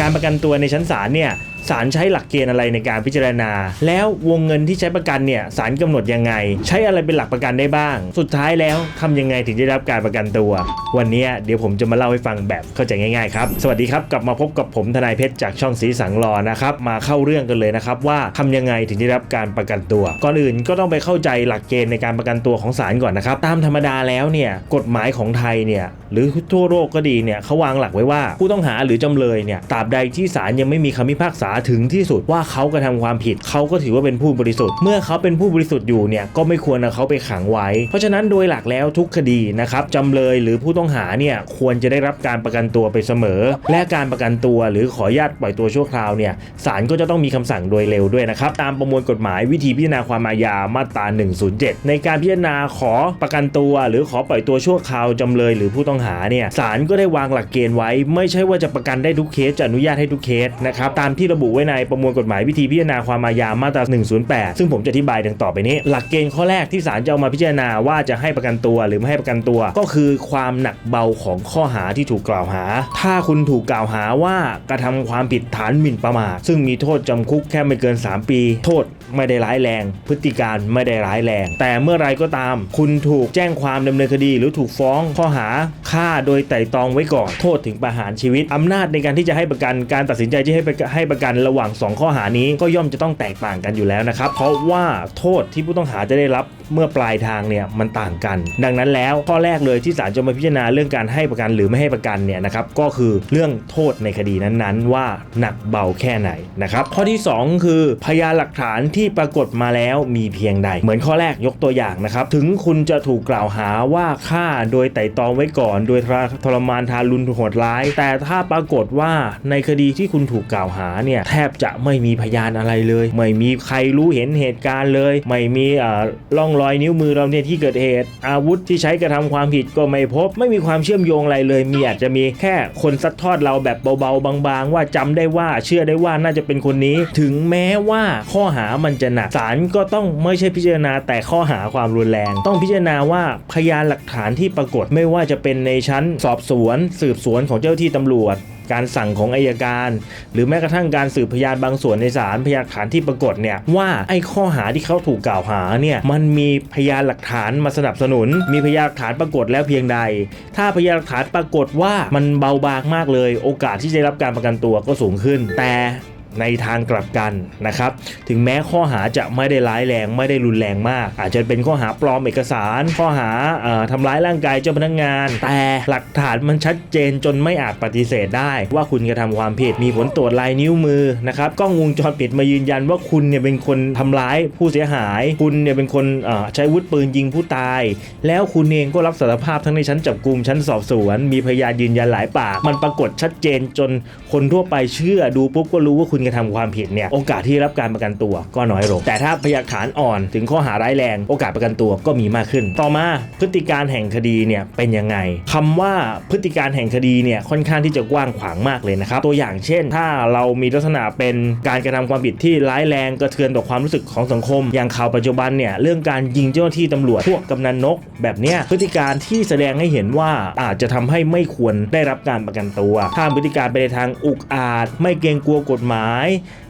การประกันตัวในชั้นศาลเนี่ย ศาลใช้หลักเกณฑ์อะไรในการพิจารณา แล้ววงเงินที่ใช้ประกันเนี่ยศาลกำหนดยังไง ใช้อะไรเป็นหลักประกันได้บ้าง สุดท้ายแล้วทำยังไงถึงจะได้รับการประกันตัว วันนี้เดี๋ยวผมจะมาเล่าให้ฟังแบบเข้าใจง่ายๆครับสวัสดีครับกลับมาพบกับผมทนายเพชรจากช่องสีสังรอนะครับมาเข้าเรื่องกันเลยนะครับว่าทำยังไงถึงจะได้รับการประกันตัว ก่อนอื่นก็ต้องไปเข้าใจหลักเกณฑ์ในการประกันตัวของศาลก่อนนะครับตามธรรมดาแล้วเนี่ยกฎหมายของไทยเนี่ยหรือทั่วโลกก็ดีเนี่ยเขาวางหลักไว้ว่าผู้ต้องหาหรือจำเลยเนี่ยตราบใดที่ศาลยังไม่มีคำพิพากษาถึงที่สุดว่าเขากระทำความผิดเขาก็ถือว่าเป็นผู้บริสุทธิ์ เมื่อเขาเป็นผู้บริสุทธิ์อยู่เนี่ยก็ไม่ควรเอาเขาไปขังไว้ เพราะฉะนั้นโดยหลักแล้วทุกคดีนะครับจำเลยหรือผู้ต้องหาเนี่ยควรจะได้รับการประกันตัวไปเสมอ และการประกันตัวหรือขออนุญาตปล่อยตัวชั่วคราวเนี่ยศาลก็จะต้องมีคำสั่งโดยเร็วด้วยนะครับตามประมวลกฎหมายวิธีพิจารณาความอาญามาตรา 107 ในการพิจารณาขอประกันตัว หรือขอปล่อยตัวชั่วคราวจำเลยหรือผู้ต้องหาเนี่ยศาลก็ได้วางหลักเกณฑ์ไว้ ไม่ใช่ว่าจะประกันได้ทุกเคสจะอนุญาตให้ทุกเคสนะครับตามที่ระบุไว้ในประมวลกฎหมายวิธีพิจารณาความอาญามาตรา 108 ซึ่งผมจะอธิบายดังต่อไปนี้ หลักเกณฑ์ข้อแรกที่ศาลจะเอามาพิจารณาว่าจะให้ประกันตัวหรือไม่ให้ประกันตัว ก็คือความหนักเบาของข้อหาที่ถูกกล่าวหา ถ้าคุณถูกกล่าวหาว่ากระทำความผิดฐานหมิ่นประมาทซึ่งมีโทษจำคุกแค่ไม่เกิน 3 ปี โทษไม่ได้ร้ายแรง พฤติการไม่ได้ร้ายแรง แต่เมื่อไรก็ตาม คุณถูกแจ้งความดำเนินคดี หรือถูกฟ้องข้อหาฆ่าโดยไตร่ตรองไว้ก่อน โทษถึงประหารชีวิตอำนาจในการที่จะให้ประกันการตัดสินใจที่ให้ให้ประกันระหว่าง 2 ข้อหานี้ก็ย่อมจะต้องแตกต่างกันอยู่แล้วนะครับ เพราะว่าโทษที่ผู้ต้องหาจะได้รับ เมื่อปลายทางเนี่ยมันต่างกัน ดังนั้นแล้วข้อแรกเลยที่ศาลจะมาพิจารณาเรื่องการให้ประกันหรือไม่ให้ประกันเนี่ยนะครับก็คือเรื่องโทษในคดีนั้นๆ ว่าหนักเบาแค่ไหนนะครับข้อที่ 2 คือพยานหลักฐานที่ปรากฏมาแล้วมีเพียงใด เหมือนข้อแรกยกตัวอย่างนะครับถึงคุณจะถูกกล่าวหาว่าฆ่าโดยไต่ตองไว้ก่อน โดยทรมานทารุณโหดร้าย แต่ถ้าปรากฏว่าในคดีที่คุณถูกกล่าวหาเนี่ยแทบจะไม่มีพยานอะไรเลย ไม่มีใครรู้เห็นเหตุการณ์เลย ไม่มีอ่าร่องรอยนิ้วมือเราเนี่ยที่เกิดเหตุ อาวุธที่ใช้กระทำความผิดก็ไม่พบ ไม่มีความเชื่อมโยงอะไรเลย มีอาจจะมีแค่คนซัดทอดเราแบบเบาๆ บางๆ ว่าจำได้ว่าเชื่อได้ว่าน่าจะเป็นคนนี้ ถึงแม้ว่าข้อหามันจะหนักศาลก็ต้องไม่ใช่พิจารณาแต่ข้อหาความรุนแรง ต้องพิจารณาว่าพยานหลักฐานที่ปรากฏไม่ว่าจะเป็นในชั้นสอบสวน สืบสวนของเจ้าที่ตำรวจ การสั่งของอายการ หรือแม้กระทั่งการสืบพยานบางส่วนในศาลพยานฐานที่ปรากฏเนี่ยว่าไอ้ข้อหาที่เขาถูกกล่าวหาเนี่ยมันมีพยานหลักฐานมาสนับสนุน มีพยานหลักฐานปรากฏแล้วเพียงใด ถ้าพยานหลักฐานปรากฏว่ามันเบาบางมากเลย โอกาสที่จะได้รับการประกันตัวก็สูงขึ้น แต่ ในทางกลับกันนะครับ ถึงแม้ข้อหาจะไม่ได้ร้ายแรงไม่ได้รุนแรงมาก อาจจะเป็นข้อหาปลอมเอกสาร ข้อหาออทำร้ายร่างกายเจ้าพนักงาน แต่หลักฐานมันชัดเจนจนไม่อาจปฏิเสธได้ ว่าคุณกระทำความผิดมีผลตรวจลายนิ้วมือนะครับกล้องวงจรปิดมายืนยันว่าคุณเนี่ยเป็นคนทำร้ายผู้เสียหาย คุณเนี่ยเป็นคนใช้วุธปืนยิงผู้ตาย แล้วคุณเองก็รับสารภาพทั้งในชั้นจับกลุ่มชั้นสอบสวน มีพยานยืนยันหลายปาก มันปรากฏชัดเจนจนคนทั่วไปเชื่อดูปุ๊บก็รู้ว่าคุณกระทำความผิดเนี่ยโอกาสที่รับการประกันตัวก็น้อยลง แต่ถ้าพยานหลักฐานอ่อนถึงข้อหาร้ายแรง โอกาสประกันตัวก็มีมากขึ้น ต่อมาพฤติการแห่งคดีเนี่ยเป็นยังไงคำว่าพฤติการแห่งคดีเนี่ยค่อนข้างที่จะกว้างขวางมากเลยนะครับตัวอย่างเช่น ถ้าเรามีลักษณะเป็นการกระทำความผิดที่ร้ายแรงกระเทือนต่อความรู้สึกของสังคม อย่างข่าวปัจจุบันเนี่ยเรื่องการยิงเจ้าหน้าที่ตำรวจพวกกำนันนก แบบเนี้ยพฤติการที่แสดงให้เห็นว่าอาจจะทำให้ไม่ควรได้รับการประกันตัว ถ้าพฤติการไปในทางอุกอาจไม่เกรงกลัวกฎหมาย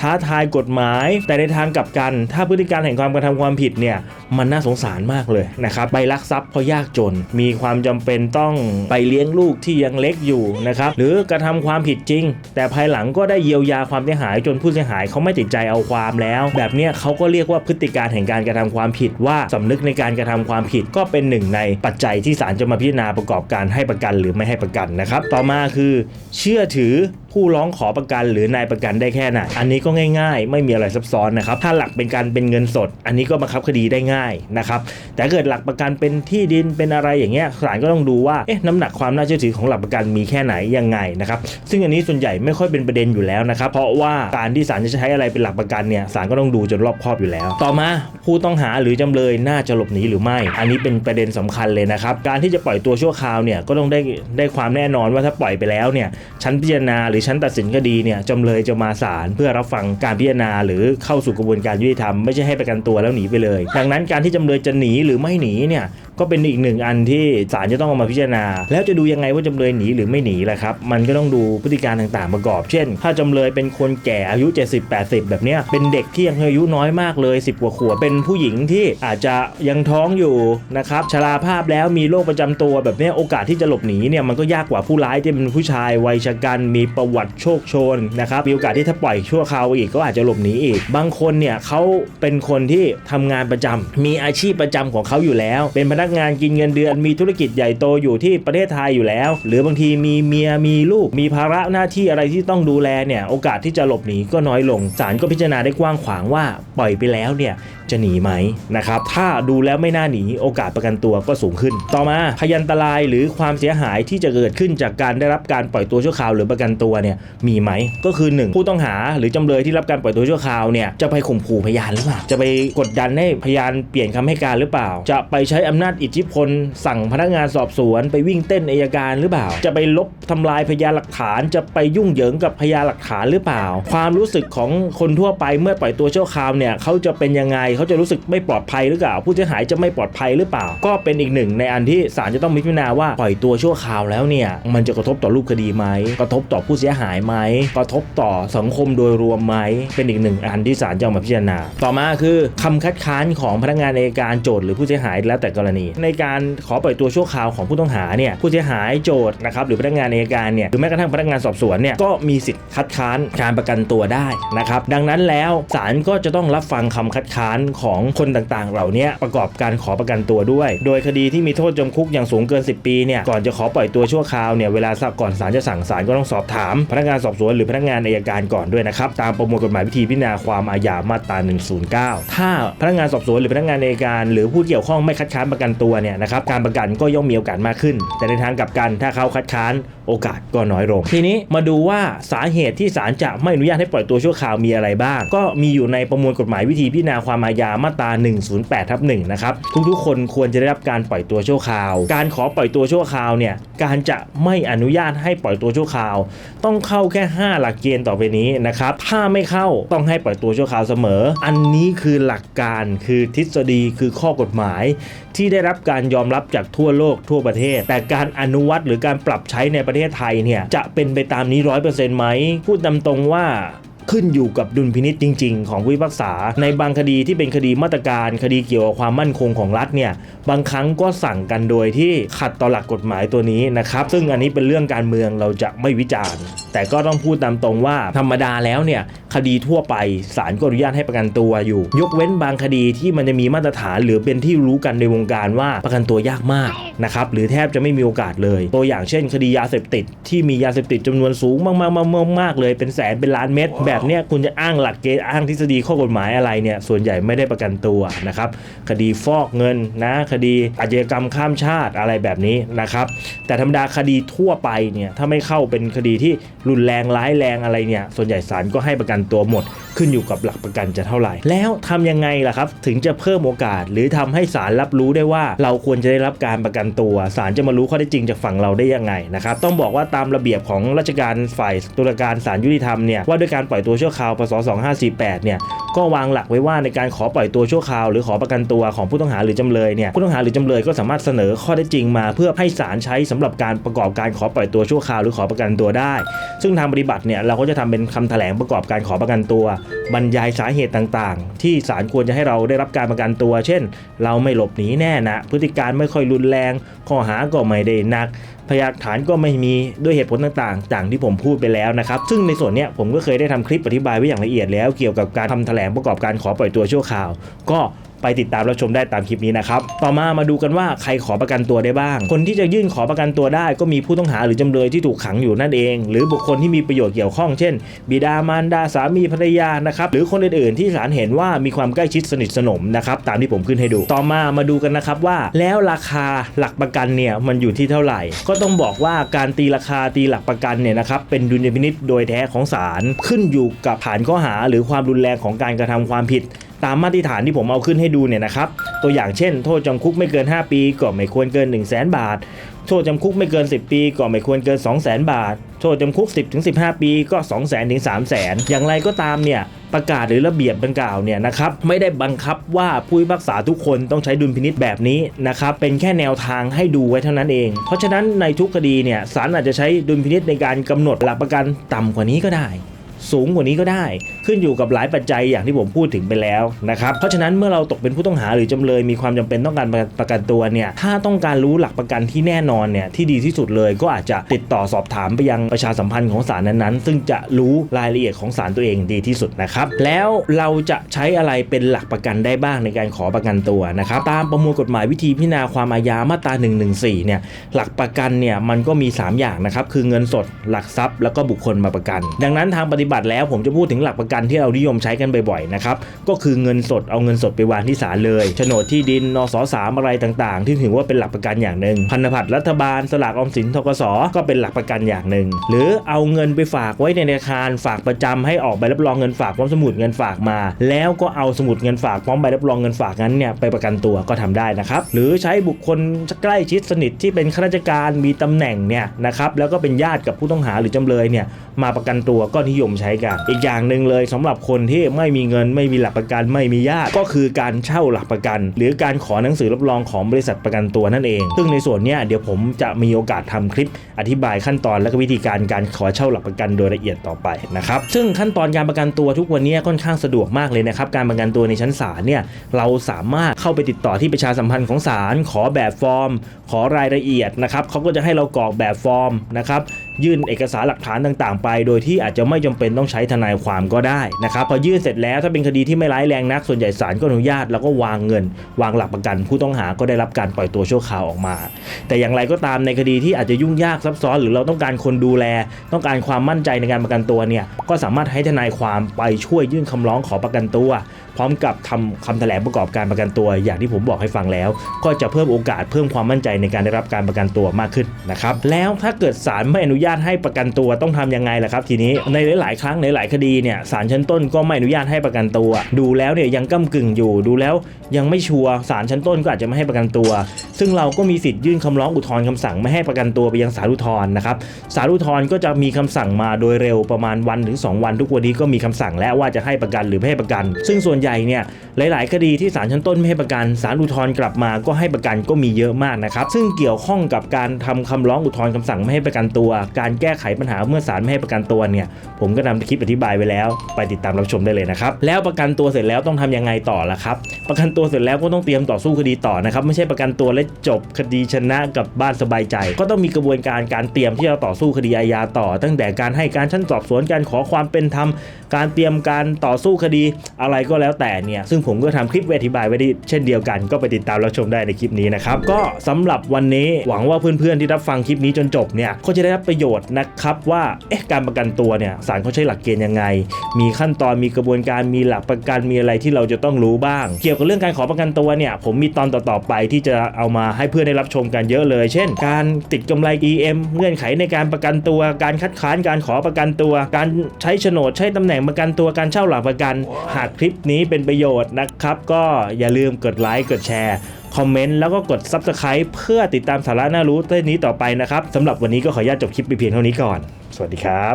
ท้าทายกฎหมาย แต่ในทางกลับกัน ถ้าพฤติการแห่งความกระทำความผิดเนี่ยมันน่าสงสารมากเลยนะครับไปลักทรัพย์เพราะยากจน มีความจำเป็นต้องไปเลี้ยงลูกที่ยังเล็กอยู่นะครับหรือกระทำความผิดจริง แต่ภายหลังก็ได้เยียวยาความเสียหายจนผู้เสียหายเขาไม่ติดใจเอาความแล้ว แบบนี้เขาก็เรียกว่าพฤติการแห่งการกระทำความผิดว่าสำนึกในการกระทำความผิดก็เป็นหนึ่งในปัจจัยที่ศาลจะมาพิจารณาประกอบการให้ประกันหรือไม่ให้ประกันนะครับ ต่อมาคือ เชื่อถือ ผู้ร้องขอประกันหรือนายประกันได้แค่ไหนอันนี้ก็ง่ายๆ ไม่มีอะไรซับซ้อนนะครับถ้าหลักเป็นการเป็นเงินสด อันนี้ก็บังคับคดีได้ง่ายนะครับแต่เกิดหลักประกันเป็นที่ดินเป็นอะไรอย่างเงี้ยศาลก็ต้องดูว่าเอ๊ะน้ำหนักความน่าเชื่อถือของหลักประกันมีแค่ไหนยังไงนะครับซึ่งอันนี้ส่วนใหญ่ไม่ค่อยเป็นประเด็นอยู่แล้วนะครับเพราะว่าการที่ศาลจะใช้อะไรเป็นหลักประกันเนี่ยศาลก็ต้องดูจนรอบคอบอยู่แล้ว ต่อมาผู้ต้องหาหรือจำเลยน่าจะหลบหนีหรือไม่ อันนี้เป็นประเด็นสำคัญเลยนะครับการที่จะปล่อยตัวชั่วคราวเนี่ยก็ต้องได้ได้ความแน่นอนว่าถ้าปล่อยไปแล้วเนี่ยชั้นพิจารณาหรือชั้นตัดสินคดีเนี่ยจำเลยจะมาศาลเพื่อรับฟังการพิจารณา หรือเข้าสู่กระบวนการยุติธรรมไม่ใช่ให้ประกันตัวแล้วหนีไปเลย ดังนั้นการที่จำเลยจะหนีหรือไม่หนีเนี่ย ก็เป็นอีกหนึ่งอันที่ศาลจะต้องเอามาพิจารณา แล้วจะดูยังไงว่าจำเลยหนีหรือไม่หนีแหละครับ มันก็ต้องดูพฤติการต่างๆประกอบ เช่น ถ้าจำเลยเป็นคนแก่อายุ 70-80 แบบเนี้ยเป็นเด็กที่ยังอายุน้อยมากเลย 10 กว่าขวบเป็นผู้หญิงที่อาจจะยังท้องอยู่นะครับชราภาพแล้วมีโรคประจำตัวแบบเนี้ยโอกาสที่จะหลบหนีเนี่ยมันก็ยากกว่าผู้ร้ายที่เป็นผู้ชายวัยชะกันมีประวัติโชคโชนนะครับมีโอกาสที่ถ้าปล่อยชั่วคราวอีกก็อาจจะหลบหนีอีก บางคนเนี่ยเขาเป็นคนที่ทำงานประจำมีอาชีพประจำของเขาอยู่แล้ว เป็นพนักงานกินเงินเดือนมีธุรกิจใหญ่โตอยู่ที่ประเทศไทยอยู่แล้ว หรือบางทีมีเมียมีลูก มีภาระหน้าที่อะไรที่ต้องดูแลเนี่ยโอกาสที่จะหลบหนีก็น้อยลงศาลก็พิจารณาได้กว้างขวางว่าปล่อยไปแล้วเนี่ยจะหนีไหมนะครับถ้าดูแล้วไม่น่าหนีโอกาสประกันตัวก็สูงขึ้น ต่อมาพยันตรายหรือความเสียหายที่จะเกิดขึ้นจากการได้รับการปล่อยตัวชั่วคราวหรือประกันตัวเนี่ยมีไหมก็คือ 1 ผู้ต้องหาหรือจำเลยที่รับการปล่อยตัวชั่วคราวเนี่ยจะไปข่มขู่พยานหรือเปล่าจะไปกดดันให้พยานเปลี่ยนคำให้การหรือเปล่า จะไปใช้อำนาจอิทธิพล สั่งพนักงานสอบสวน ไปวิ่งเต้นอัยการหรือเปล่า จะไปลบทำลายพยานหลักฐาน จะไปยุ่งเหยิงกับพยานหลักฐานหรือเปล่า ความรู้สึกของคนทั่วไปเมื่อปล่อยตัวชั่วคราวเนี่ยเขาจะเป็นยังไงเขาจะรู้สึกไม่ปลอดภัยหรือเปล่า ผู้เสียหายจะไม่ปลอดภัยหรือเปล่า ก็เป็นอีกหนึ่งในอันที่ศาลจะต้องพิจารณาว่าปล่อยตัวชั่วคราวแล้วเนี่ยมันจะกระทบต่อรูปคดีไหมกระทบต่อผู้เสียหายไหมกระทบต่อสังคมโดยรวมไหมเป็นอีกหนึ่งอันที่ศาลจะมาพิจารณา ต่อมาคือคำคัดค้านของพนักงานในการโจทย์หรือผู้เสียหายแล้วแต่กรณี ในการขอปล่อยตัวชั่วคราวของผู้ต้องหาเนี่ยผู้เสียหายโจทย์นะครับหรือพนักงานในการเนี่ยหรือแม้กระทั่งพนักงานสอบสวนเนี่ยก็มีสิทธิ์คัดค้านการประกันตัวได้นะครับดังนั้นแล้วศาลก็จะต้องรับฟังคำคัดค้านของคนต่างๆ เหล่านี้ประกอบการขอประกันตัวด้วย โดยคดีที่มีโทษจำคุกอย่างสูงเกิน 10 ปีเนี่ยก่อนจะขอปล่อยตัวชั่วคราวเนี่ยเวลาสัก่อนศาลจะสั่งศาลก็ต้องสอบถาม พนักงานสอบสวนหรือพนักงานอัยการก่อนด้วยนะครับตามประมวลกฎหมายวิธีพิจารณาความอาญามาตรา 109 ถ้าพนักงานสอบสวนหรือพนักงานอัยการ หรือผู้เกี่ยวข้องไม่คัดค้านประกันตัวเนี่ยนะครับการประกันก็ย่อมมีโอกาสมากขึ้น แต่ในทางกลับกันถ้าเขาคัดค้าน โอกาสก็น้อยลง ทีนี้มาดูว่าสาเหตุที่ศาลจะไม่อนุญาตให้ปล่อยตัวชั่วคราวมีอะไรบ้าง ก็มีอยู่ในประมวลกฎหมายวิธีพิจารณาความอาญามาตรา 108ทับ1นะครับทุกๆ คนควรจะได้รับการปล่อยตัวชั่วคราว การขอปล่อยตัวชั่วคราวเนี่ยการจะไม่อนุญาตให้ปล่อยตัวชั่วคราว ต้องเข้าแค่ 5 หลักเกณฑ์ต่อไปนี้นะครับถ้าไม่เข้าต้องให้ปล่อยตัวชั่วคราวเสมอ อันนี้คือหลักการคือทฤษฎีคือข้อกฎหมาย ที่ได้รับการยอมรับจากทั่วโลกทั่วประเทศ แต่การอนุวัตหรือการปรับใช้ในประเทศไทยเนี่ยจะเป็นไปตามนี้ร้อยเปอร์เซ็นต์ไหมพูดตามตรงว่า ขึ้นอยู่กับดุลพินิษจริง ๆ ของผู้พิพากษา ในบางคดีที่เป็นคดีมาตรการ คดีเกี่ยวกับความมั่นคงของรัฐเนี่ยบางครั้งก็สั่งกันโดยที่ขัดต่อหลักกฎหมายตัวนี้นะครับซึ่งอันนี้เป็นเรื่องการเมืองเราจะไม่วิจารณ์ แต่ก็ต้องพูดตามตรงว่าธรรมดาแล้วเนี่ยคดีทั่วไปศาลก็อนุญาตให้ประกันตัวอยู่ ยกเว้นบางคดีที่มันจะมีมาตรฐานหรือเป็นที่รู้กันในวงการว่าประกันตัวยากมากนะครับหรือแทบจะไม่มีโอกาสเลย ตัวอย่างเช่น คดียาเสพติดที่มียาเสพติดจำนวนสูงมากๆๆๆๆเลย เป็นแสนเป็นล้านเม็ดแบบเนี้ยคุณจะอ้างหลักเกณฑ์อ้างทฤษฎีข้อกฎหมายอะไรเนี่ยส่วนใหญ่ไม่ได้ประกันตัวนะครับคดีฟอกเงินนะคดีอาชญากรรมข้ามชาติอะไรแบบนี้นะครับแต่ธรรมดาคดีทั่วไปเนี่ยถ้าไม่เข้าเป็นคดีที่รุนแรงร้ายแรงอะไรเนี่ยส่วนใหญ่ศาลก็ให้ประกันตัวหมด ขึ้นอยู่กับหลักประกันจะเท่าไหร่ แล้วทำยังไงล่ะครับถึงจะเพิ่มโอกาส หรือทำให้ศาลรับรู้ได้ว่า เราควรจะได้รับการประกันตัวศาลจะมารู้ข้อเท็จจริงจากฝั่งเราได้ยังไงนะครับต้องบอกว่าตามระเบียบของราชการฝ่ายตุลาการศาลยุติธรรมเนี่ยว่าด้วยการปล่อยตัวชั่วคราวพศ2548เนี่ยก็วางหลักไว้ว่าในการขอปล่อยตัวชั่วคราวหรือขอประกันตัวของผู้ต้องหาหรือจำเลยเนี่ยผู้ต้องหาหรือจำเลยก็สามารถเสนอข้อเท็จริงมา เพื่อให้ศาลใช้สำหรับการประกอบการขอปล่อยตัวชั่วคราวหรือขอประกันตัวได้ ซึ่งทางปฏิบัติเนี่ยเราก็จะทำเป็นคำแถลงประกอบการขอประกันตัว บรรยายสาเหตุต่างๆ ที่ศาลควรจะให้เราได้รับการประกันตัว เช่น เราไม่หลบหนีแน่นะพฤติการไม่ค่อยรุนแรงข้อหาก็ไม่ได้นักพยานฐานก็ไม่มีด้วยเหตุผลต่างๆต่างที่ผมพูดไปแล้วนะครับ ซึ่งในส่วนเนี้ยผมก็เคยได้ทำคลิปอธิบายไว้อย่างละเอียดแล้ว เกี่ยวกับการทำแถลงประกอบการขอปล่อยตัวชั่วคราว ก็ ไปติดตามรับชมได้ตามคลิปนี้นะครับ ต่อมามาดูกันว่าใครขอประกันตัวได้บ้าง คนที่จะยื่นขอประกันตัวได้ ก็มีผู้ต้องหาหรือจำเลยที่ถูกขังอยู่นั่นเอง หรือบุคคลที่มีประโยชน์เกี่ยวข้องเช่น บิดามารดาสามีภรรยานะครับหรือคนอื่นๆ ที่ศาลเห็นว่ามีความใกล้ชิดสนิทสนมนะครับตามที่ผมขึ้นให้ดู ต่อมามาดูกันนะครับว่า แล้วราคาหลักประกันเนี่ยมันอยู่ที่เท่าไหร่ ก็ต้องบอกว่าการตีราคาตีหลักประกันเนี่ยนะครับเป็นดุลยพินิษโดยแท้ของศาลขึ้นอยู่กับฐานข้อหาหรือความรุนแรงของการกระทำความผิดตามมาตรฐานที่ผมเอาขึ้นให้ดูเนี่ยนะครับ ตัวอย่างเช่น โทษจำคุกไม่เกิน 5 ปีก็ไม่ควรเกิน 1 0 0 0 0แบาท โทษจำคุกไม่เกิน 10 ปีก็ไม่ควรเกิน 2 0 0 0 0 0 บาท โทษจำคุก 10ถึง15 ปีก็ 2 0 0 0 0 0ถึง3 0 0 0 0อย่างไรก็ตามเนี่ยประกาศหรือระเบียบดังกล่าวเนี่ยนะครับไม่ได้บังคับว่าผู้พิพากษาทุกคนต้องใช้ดุลพินิษแบบนี้นะครับเป็นแค่แนวทางให้ดูไว้เท่านั้นเอง เพราะฉะนั้นในทุกคดีเนี่ยศาลอาจจะใช้ดุลพินิษในการกำหนดหลักประกันต่ำกว่านี้ก็ได้ สูงกว่านี้ก็ได้ ขึ้นอยู่กับหลายปัจจัยอย่างที่ผมพูดถึงไปแล้วนะครับเพราะฉะนั้นเมื่อเราตกเป็นผู้ต้องหาหรือจำเลยมีความจำเป็นต้องการประกันตัวเนี่ยถ้าต้องการรู้หลักประกันที่แน่นอนเนี่ยที่ดีที่สุดเลยก็อาจจะติดต่อสอบถามไปยังประชาสัมพันธ์ของศาลนั้นๆ ซึ่งจะรู้รายละเอียดของศาลตัวเองดีที่สุดนะครับแล้วเราจะใช้อะไรเป็นหลักประกันได้บ้างในการขอประกันตัวนะครับตามประมวลกฎหมายวิธีพิจารณาความอาญามาตรา114เนี่ยหลักประกันเนี่ยมันก็มี 3 อย่างนะครับคือเงินสดหลักทรัพย์ แล้วก็บุคคลมาประกัน ดังนั้นทางปฏิบัติแล้วผมจะพูดถึงหลักประกันที่เรานิยมใช้กันบ่อยๆนะครับก็คือเงินสดเอาเงินสดไปวางที่ศาลเลยโฉนดที่ดินนสสามอะไรต่างๆ ที่ถือว่าเป็นหลักประกันอย่างหนึ่งพันธบัตรรัฐบาลสลากออมสินทกสก็เป็นหลักประกันอย่างหนึ่ง หรือเอาเงินไปฝากไว้ในธนาคารฝากประจำให้ออกใบรับรองเงินฝากพร้อมสมุดเงินฝากมา แล้วก็เอาสมุดเงินฝากพร้อมใบรับรองเงินฝากนั้นเนี่ยไปประกันตัวก็ทำได้นะครับหรือใช้บุคคลใกล้ชิดสนิทที่เป็นข้าราชการมีตำแหน่งเนี่ยนะครับแล้วก็เป็นญาติกับผู้ต้องหาหรือจำเลยเนี่ยมาประกันตัวก็นิยมใช้กัน อีกอย่างหนึ่งเลยสำหรับคนที่ไม่มีเงินไม่มีหลักประกันไม่มีญาติก็คือการเช่าหลักประกัน หรือการขอหนังสือรับรองของบริษัทประกันตัวนั่นเอง ซึ่งในส่วนนี้เดี๋ยวผมจะมีโอกาสทำคลิปอธิบายขั้นตอนและก็วิธีการการขอเช่าหลักประกันโดยละเอียดต่อไปนะครับซึ่งขั้นตอนการประกันตัวทุกวันนี้ค่อนข้างสะดวกมากเลยนะครับการประกันตัวในชั้นศาลเนี่ยเราสามารถเข้าไปติดต่อที่ประชาสัมพันธ์ของศาลขอแบบฟอร์ม ขอรายละเอียดนะครับเขาก็จะให้เรากรอกแบบฟอร์มนะครับ ยื่นเอกสารหลักฐานต่าง ๆ ไป โดยที่อาจจะไม่จำเป็นต้องใช้ทนายความก็ได้นะครับพอยื่นเสร็จแล้วถ้าเป็นคดีที่ไม่ร้ายแรงนัก ส่วนใหญ่ศาลก็อนุญาตแล้วก็วางเงิน วางหลักประกัน ผู้ต้องหาก็ได้รับการปล่อยตัวชั่วคราวออกมา แต่อย่างไรก็ตามในคดีที่อาจจะยุ่งยากซับซ้อน หรือเราต้องการคนดูแล ต้องการความมั่นใจในการประกันตัวเนี่ยก็สามารถให้ทนายความไปช่วยยื่นคำร้องขอประกันตัว พร้อมกับทำคำแถลงประกอบการประกันตัว อย่างที่ผมบอกให้ฟังแล้ว ก็จะเพิ่มโอกาสเพิ่มความมั่นใจในการได้รับการประกันตัวมากขึ้นนะครับแล้วถ้าเกิดศาลไม่อนุญาตาตให้ประกันตัวต้องทำยังไงล่ะครับ ทีนี้ในหลาย ๆ ครั้งในหลายคดีเนี่ยศาลชั้นต้นก็ไม่อนุญาตให้ประกันตัว ดูแล้วเนี่ยยังก้ากึ่งอยู่ ดูแล้วยังไม่ชัวร์ศาลชั้นต้นก็อาจจะไม่ให้ประกันตัว ซึ่งเราก็มีสิทธิ์ยื่นคำร้องอุทธรณ์คำสั่งไม่ให้ประกันตัวไปยังศาลอุทธรณ์นะครับศาลอุทธรณ์ก็จะมีคำสั่งมาโดยเร็วประมาณวันถึง 2 วัน ทุกวันนี้ก็มีคำสั่งแล้วว่าจะให้ประกันหรือไม่ให้ประกัน ซึ่งส่วนใหญ่เนี่ยหลาย ๆ คดีที่ศาลชั้นต้นไม่ให้ประกันศาลอุทธรณ์กลับมาก็ให้ประกันก็มีเยอะมากนะครับซึ่งเกี่ยวข้องกับการทำคำร้องอุทธรณ์คำสั่งไม่ให้ประกันตัวการแก้ไขปัญหาเมื่อศาลไม่ให้ประกันตัวเนี่ย ผมก็นำคลิปอธิบายไว้แล้ว ไปติดตามรับชมได้เลยนะครับ แล้วประกันตัวเสร็จแล้วต้องทำยังไงต่อล่ะครับ ประกันตัวเสร็จแล้วก็ต้องเตรียมต่อสู้คดีต่อนะครับ ไม่ใช่ประกันตัวและจบคดีชนะกับบ้านสบายใจ ก็ต้องมีกระบวนการการเตรียมที่จะต่อสู้คดีอาญาต่อ ตั้งแต่การให้การชั้นสอบสวนการขอความเป็นธรรม การเตรียมการต่อสู้คดีอะไรก็แล้วแต่เนี่ย ซึ่งผมก็ทำคลิปอธิบายไว้ได้เช่นเดียวกัน ก็ไปติดตามรับชมได้ในคลิปนี้นะครับ ก็สำหรับวันนี้หวังว่าเพื่อนๆที่รับฟังคลิปนี้จนจบเนี่ยก็จะได้รับประโยชน์นะครับว่าเอ๊ะการประกันตัวเนี่ยศาลเขาใช้หลักเกณฑ์ยังไง มีขั้นตอนมีกระบวนการมีหลักประกันมีอะไรที่เราจะต้องรู้บ้าง เกี่ยวกับเรื่องการขอประกันตัวเนี่ยผมมีตอนต่อๆไปที่จะเอามาให้เพื่อนได้รับชมกันเยอะเลย เช่น การติดกำไร EM เงื่อนไขในการประกันตัวการคัดค้านการขอประกันตัว การใช้โฉนดใช้ตำแหน่งประกันตัวการเช่าหลักประกัน หากคลิปนี้เป็นประโยชน์นะครับก็อย่าลืมกดไลค์กดแชร์คอมเมนต์แล้วก็กด Subscribe เพื่อติดตามสาระน่ารู้เรื่องนี้ต่อไปนะครับสำหรับวันนี้ก็ขออนุญาตจบคลิปไปเพียงเท่านี้ก่อน สวัสดีครับ